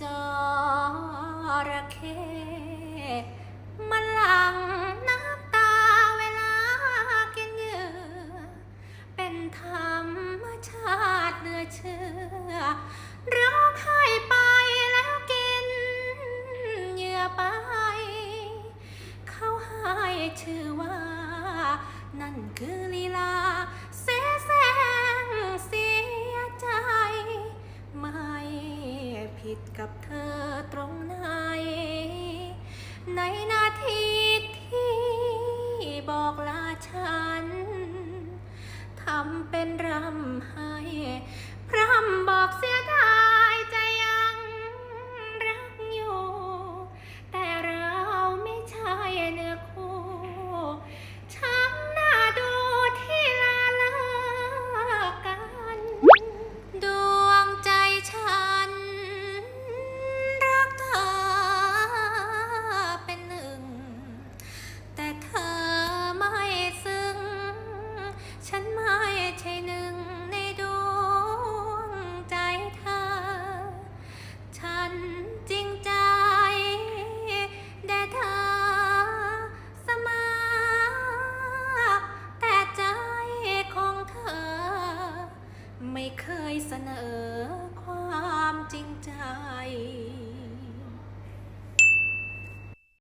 จระเข้มันหลังน้ำตาเวลากินเหยื่อ เป็นธรรมชาติเหลือเชื่อร้องไห้ไปแล้วกินเหยื่อไป เขาให้ชื่อว่า นั่นคือลีลา ดกับเธอตรงไหน ในนาทีที่บอกลาฉัน ทำเป็นรำ ไม่เคยเสนอความจริงใจ